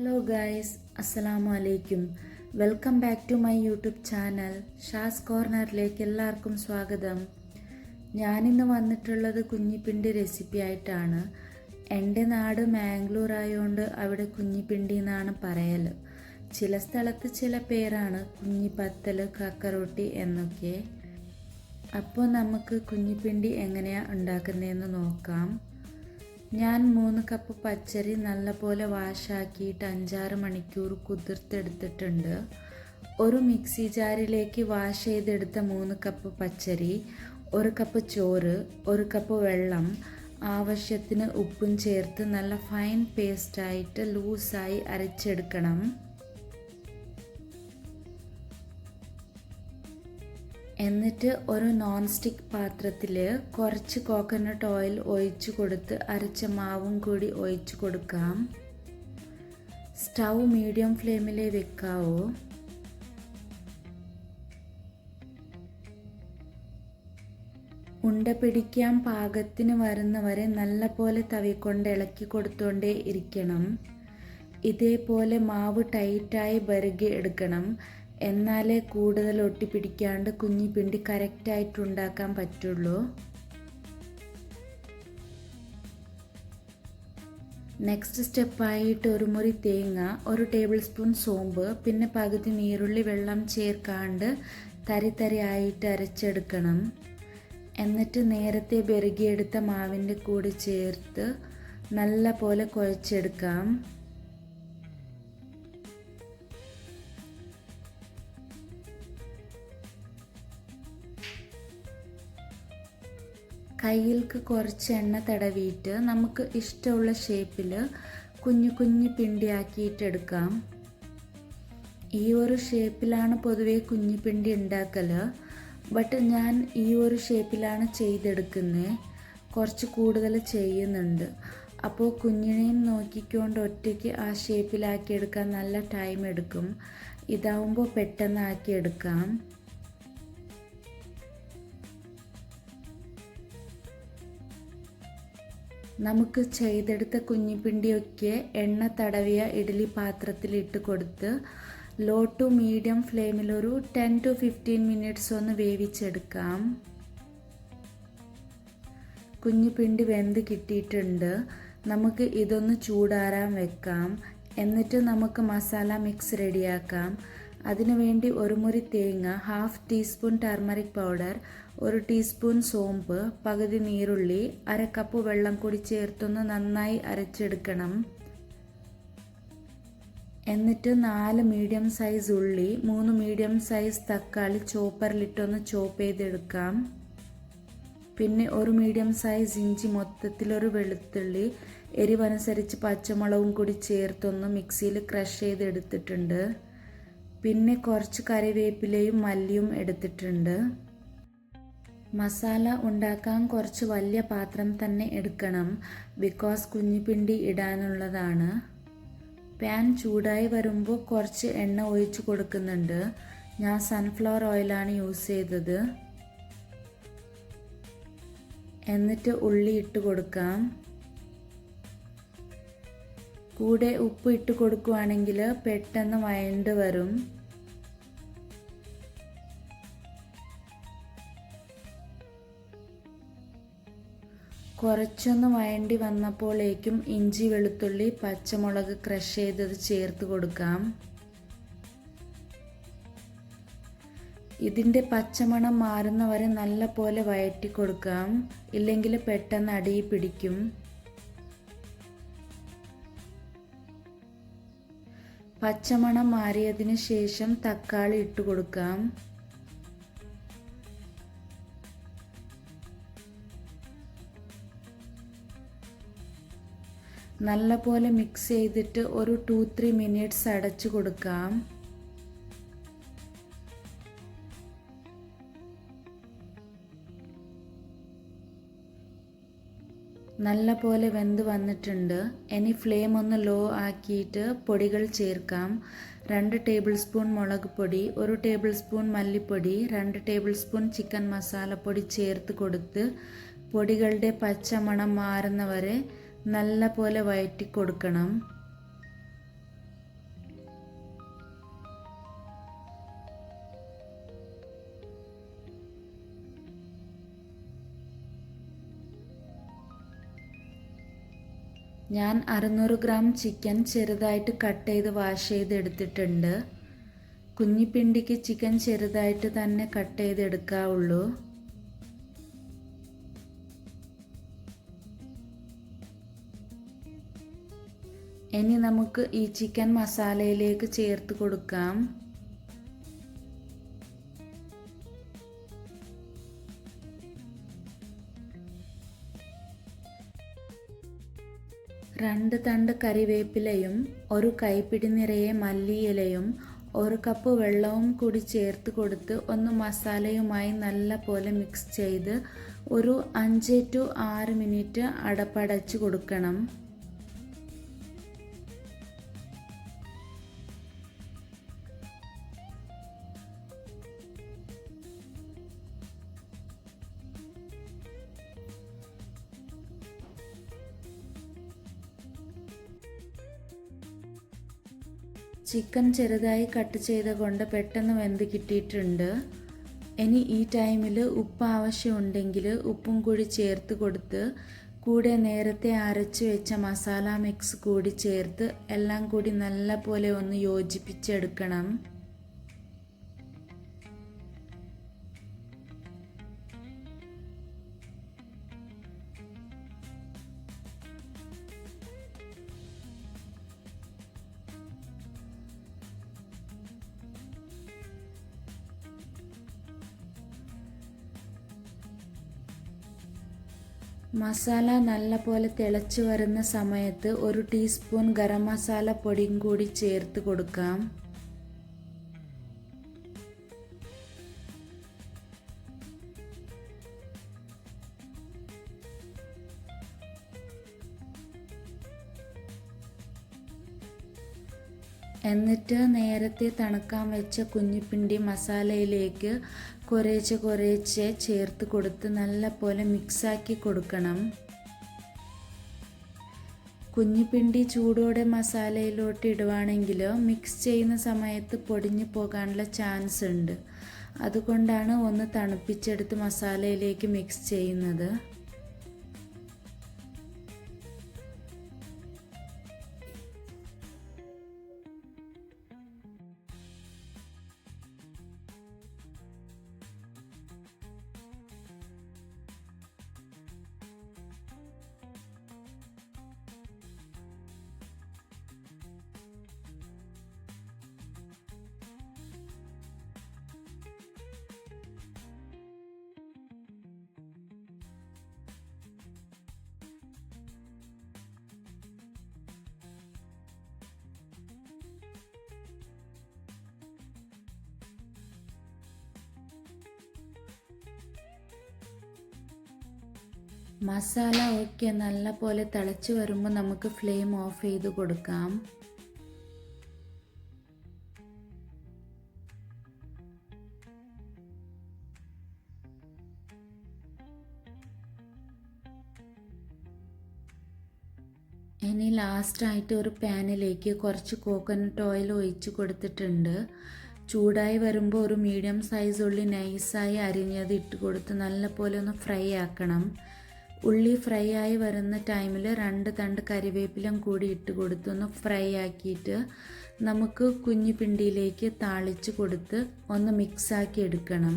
Hello guys അസ്സലാമു അലൈക്കും welcome back to my YouTube channel Shaz കോർണറിലേക്ക് എല്ലാവർക്കും സ്വാഗതം. ഞാനിന്ന് വന്നിട്ടുള്ളത് കുഞ്ഞിപ്പിണ്ടി റെസിപ്പി ആയിട്ടാണ്. എന്റെ നാട് മാംഗ്ലൂർ ആയതുകൊണ്ട് അവിടെ കുഞ്ഞിപ്പിണ്ടി എന്നാണ് പറയൽ. ചില സ്ഥലത്ത് ചില പേരാണ് കുഞ്ഞിപ്പത്തൽ കക്കറൊട്ടി എന്നൊക്കെ. അപ്പോൾ നമുക്ക് കുഞ്ഞിപ്പിണ്ടി എങ്ങനെയാണ് ഉണ്ടാക്കുന്നതെന്ന് നോക്കാം. ഞാൻ മൂന്ന് കപ്പ് പച്ചരി നല്ലപോലെ വാഷാക്കിയിട്ട് അഞ്ചാറ് മണിക്കൂർ കുതിർത്തെടുത്തിട്ടുണ്ട്. ഒരു മിക്സി ജാറിലേക്ക് വാഷ് ചെയ്തെടുത്ത മൂന്ന് കപ്പ് പച്ചരി ഒരു കപ്പ് ചോറ് ഒരു കപ്പ് വെള്ളം ആവശ്യത്തിന് ഉപ്പും ചേർത്ത് നല്ല ഫൈൻ പേസ്റ്റായിട്ട് ലൂസായി അരച്ചെടുക്കണം. എന്നിട്ട് ഒരു നോൺ സ്റ്റിക്ക് പാത്രത്തിൽ കുറച്ച് കോക്കനട്ട് ഓയിൽ ഒഴിച്ച് കൊടുത്ത് അരച്ച മാവും കൂടി ഒഴിച്ചു കൊടുക്കാം. സ്റ്റൗ മീഡിയം ഫ്ലെയിമിൽ വെക്കാവൂ. ഉണ്ട പിടിക്കാൻ പാകത്തിന് വരുന്നവരെ നല്ല പോലെ തവിക്കൊണ്ട് ഇളക്കി കൊടുത്തോണ്ടേ ഇരിക്കണം. ഇതേപോലെ മാവ് ടൈറ്റായി ബരുകി എടുക്കണം. എന്നാലേ കൂടുതൽ ഒട്ടിപ്പിടിക്കാണ്ട് കുഞ്ഞി പിണ്ടി കറക്റ്റായിട്ട് ഉണ്ടാക്കാൻ പറ്റുള്ളൂ. നെക്സ്റ്റ് സ്റ്റെപ്പായിട്ട് ഒരു മുറി തേങ്ങ ഒരു ടേബിൾ സ്പൂൺ സോമ്പ് പിന്നെ പകുതി നീരുള്ളി വെള്ളം ചേർക്കാണ്ട് തരി തരി ആയിട്ട് അരച്ചെടുക്കണം. എന്നിട്ട് നേരത്തെ ബെറുകിയെടുത്ത മാവിന്റെ കൂടെ ചേർത്ത് നല്ല പോലെ കുഴച്ചെടുക്കാം. കയ്യിൽക്ക് കുറച്ച് എണ്ണ തടവിയിട്ട് നമുക്ക് ഇഷ്ടമുള്ള ഷേപ്പിൽ കുഞ്ഞു കുഞ്ഞു പിണ്ടിയാക്കിയിട്ട് എടുക്കാം ഈ ഒരു ഷേപ്പിലാണ് പൊതുവേ കുഞ്ഞു പിണ്ടി ഉണ്ടാക്കൽ ബട്ട് ഞാൻ ഈ ഒരു ഷേപ്പിലാണ് ചെയ്തെടുക്കുന്നത് കുറച്ച് കൂടുതൽ ചെയ്യുന്നുണ്ട്. അപ്പോൾ കുഞ്ഞിനെയും നോക്കിക്കൊണ്ട് ഒറ്റയ്ക്ക് ആ ഷേപ്പിലാക്കിയെടുക്കാൻ നല്ല ടൈം എടുക്കും ഇതാവുമ്പോൾ പെട്ടെന്ന് ആക്കി നമുക്ക് ചെയ്തെടുത്ത കുഞ്ഞിപ്പിണ്ടിയൊക്കെ എണ്ണ തടവിയ ഇഡ്ഡലി പാത്രത്തിൽ ഇട്ട് കൊടുത്ത് ലോ ടു മീഡിയം ഫ്ലെയിമിൽ ഒരു ടെൻ ടു ഫിഫ്റ്റീൻ മിനിറ്റ്സ് ഒന്ന് വേവിച്ചെടുക്കാം. കുഞ്ഞിപ്പിണ്ടി വെന്ത് കിട്ടിയിട്ടുണ്ട്. നമുക്ക് ഇതൊന്ന് ചൂടാറാൻ വെക്കാം. എന്നിട്ട് നമുക്ക് മസാല മിക്സ് റെഡിയാക്കാം അതിനുവേണ്ടി ഒരു മുറി തേങ്ങ ഹാഫ് ടീസ്പൂൺ ടർമറിക് പൗഡർ ഒരു ടീസ്പൂൺ സോമ്പ് പകുതി നീരുള്ളി അര കപ്പ് വെള്ളം കൂടി ചേർത്തൊന്ന് നന്നായി അരച്ചെടുക്കണം. എന്നിട്ട് നാല് മീഡിയം സൈസ് ഉള്ളി മൂന്ന് മീഡിയം സൈസ് തക്കാളി ചോപ്പറിലിട്ടൊന്ന് ചോപ്പ് ചെയ്തെടുക്കാം. പിന്നെ ഒരു മീഡിയം സൈസ് ഇഞ്ചി മൊത്തത്തിലൊരു വെളുത്തുള്ളി എരിവനുസരിച്ച് പച്ചമുളകും കൂടി ചേർത്തൊന്ന് മിക്സിയിൽ ക്രഷ് ചെയ്തെടുത്തിട്ടുണ്ട്. പിന്നെ കുറച്ച് കറിവേപ്പിലയും മല്ലിയും എടുത്തിട്ടുണ്ട്. മസാല ഉണ്ടാക്കാൻ കുറച്ച് വലിയ പാത്രം തന്നെ എടുക്കണം. ബിക്കോസ് കുഞ്ഞിപ്പിണ്ടി ഇടാനുള്ളതാണ്. പാൻ ചൂടായി വരുമ്പോൾ കുറച്ച് എണ്ണ ഒഴിച്ച് കൊടുക്കുന്നുണ്ട്. ഞാൻ സൺഫ്ലവർ ഓയിലാണ് യൂസ് ചെയ്തത്. എന്നിട്ട് ഉള്ളി ഇട്ട് കൊടുക്കാം. കൂടെ ഉപ്പ് ഇട്ട് കൊടുക്കുവാണെങ്കിൽ പെട്ടെന്ന് വഴണ്ട് വരും. കുറച്ചൊന്ന് വയണ്ടി വന്നപ്പോഴേക്കും ഇഞ്ചി വെളുത്തുള്ളി പച്ചമുളക് ക്രഷ് ചെയ്തത് ചേർത്ത് കൊടുക്കാം. ഇതിന്റെ പച്ചമണം മാറുന്നവരെ നല്ല പോലെ വയറ്റി കൊടുക്കാം. ഇല്ലെങ്കിൽ പെട്ടെന്ന് അടിയിൽ പിടിക്കും. പച്ചമണം മാറിയതിന് ശേഷം തക്കാളി ഇട്ട് കൊടുക്കാം. നല്ലപോലെ മിക്സ് ചെയ്തിട്ട് ഒരു ടു ത്രീ മിനിറ്റ്സ് അടച്ചു കൊടുക്കാം. നല്ല പോലെ വെന്ത് വന്നിട്ടുണ്ട്. ഇനി ഫ്ലെയിം ഒന്ന് ലോ ആക്കിയിട്ട് പൊടികൾ ചേർക്കാം. രണ്ട് ടേബിൾ സ്പൂൺ മുളക് പൊടി ഒരു ടേബിൾ സ്പൂൺ മല്ലിപ്പൊടി രണ്ട് ടേബിൾ സ്പൂൺ ചിക്കൻ മസാലപ്പൊടി ചേർത്ത് കൊടുത്ത് പൊടികളുടെ പച്ചമണം മാറുന്നവരെ നല്ല പോലെ വയറ്റി കൊടുക്കണം. ഞാൻ അറുന്നൂറ് ഗ്രാം ചിക്കൻ ചെറുതായിട്ട് കട്ട് ചെയ്ത് വാഷ് ചെയ്ത് എടുത്തിട്ടുണ്ട് കുഞ്ഞിപ്പിണ്ടിക്ക് ചിക്കൻ ചെറുതായിട്ട് തന്നെ കട്ട് ചെയ്ത് ചെയ്തെടുക്കാവുള്ളൂ. ഇനി നമുക്ക് ഈ ചിക്കൻ മസാലയിലേക്ക് ചേർത്ത് കൊടുക്കാം. രണ്ട് തണ്ട് കറിവേപ്പിലയും ഒരു കൈപ്പിടി നിറയെ മല്ലിയിലയും ഒരു കപ്പ് വെള്ളവും കൂടി ചേർത്ത് കൊടുത്ത് ഒന്ന് മസാലയുമായി നല്ല പോലെ മിക്സ് ചെയ്ത് ഒരു അഞ്ച് ടു ആറ് മിനിറ്റ് അടപ്പടച്ച് കൊടുക്കണം. ചിക്കൻ ചെറുതായി കട്ട് ചെയ്ത കൊണ്ട് പെട്ടെന്ന് വെന്ത് കിട്ടിയിട്ടുണ്ട്. ഇനി ഈ ടൈമിൽ ഉപ്പ് ആവശ്യമുണ്ടെങ്കിൽ ഉപ്പും കൂടി ചേർത്ത് കൊടുത്ത് കൂടെ നേരത്തെ അരച്ച് വെച്ച മസാല മിക്സ് കൂടി ചേർത്ത് എല്ലാം കൂടി നല്ല പോലെ ഒന്ന് യോജിപ്പിച്ചെടുക്കണം. മസാല നല്ല പോലെ തിളച്ച് വരുന്ന സമയത്ത് ഒരു ടീസ്പൂൺ ഗരം മസാല പൊടിയും കൂടി ചേർത്ത് കൊടുക്കാം. എന്നിട്ട് നേരത്തെ തണുക്കാൻ വെച്ച കുഞ്ഞിപ്പിണ്ടി മസാലയിലേക്ക് കുറേശ്ശെ കുറേശ്ശെ ചേർത്ത് കൊടുത്ത് നല്ല പോലെ മിക്സാക്കി കൊടുക്കണം. കുഞ്ഞിപ്പിണ്ടി ചൂടോടെ മസാലയിലോട്ട് ഇടുവാണെങ്കിൽ മിക്സ് ചെയ്യുന്ന സമയത്ത് പൊടിഞ്ഞു പോകാനുള്ള ചാൻസ് ഉണ്ട്. അതുകൊണ്ടാണ് ഒന്ന് തണുപ്പിച്ചെടുത്ത് മസാലയിലേക്ക് മിക്സ് ചെയ്യുന്നത്. മസാല ഒക്കെ നല്ല പോലെ തിളച്ച് വരുമ്പോൾ നമുക്ക് ഫ്ലെയിം ഓഫ് ചെയ്ത് കൊടുക്കാം. ഇനി ലാസ്റ്റായിട്ട് ഒരു പാനിലേക്ക് കുറച്ച് കോക്കനട്ട് ഓയിൽ ഒഴിച്ച് കൊടുത്തിട്ടുണ്ട്. ചൂടായി വരുമ്പോൾ ഒരു മീഡിയം സൈസ് ഉള്ളി നൈസായി അരിഞ്ഞത് ഇട്ട് കൊടുത്ത് നല്ല പോലെ ഒന്ന് ഫ്രൈ ആക്കണം. ഉള്ളി ഫ്രൈ ആയി വരുന്ന ടൈമിൽ രണ്ട് തണ്ട് കരിവേപ്പിലും കൂടി ഇട്ട് കൊടുത്ത് ഒന്ന് ഫ്രൈ ആക്കിയിട്ട് നമുക്ക് കുഞ്ഞു പിണ്ടിയിലേക്ക് താളിച്ച് കൊടുത്ത് ഒന്ന് മിക്സാക്കി എടുക്കണം.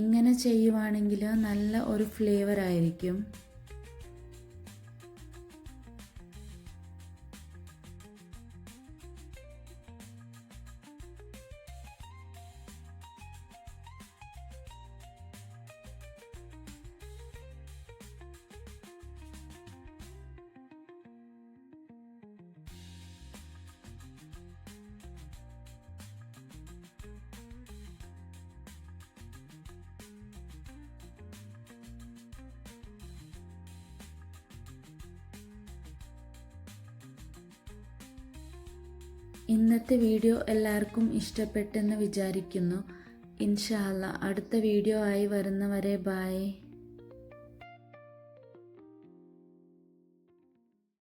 ഇങ്ങനെ ചെയ്യുവാണെങ്കിൽ നല്ല ഒരു ഫ്ലേവർ ആയിരിക്കും. ഇന്നത്തെ വീഡിയോ എല്ലാവർക്കും ഇഷ്ടപ്പെട്ടെന്ന് വിചാരിക്കുന്നു. ഇൻഷാല്ല അടുത്ത വീഡിയോ ആയി വരുന്നവരെ ബായ്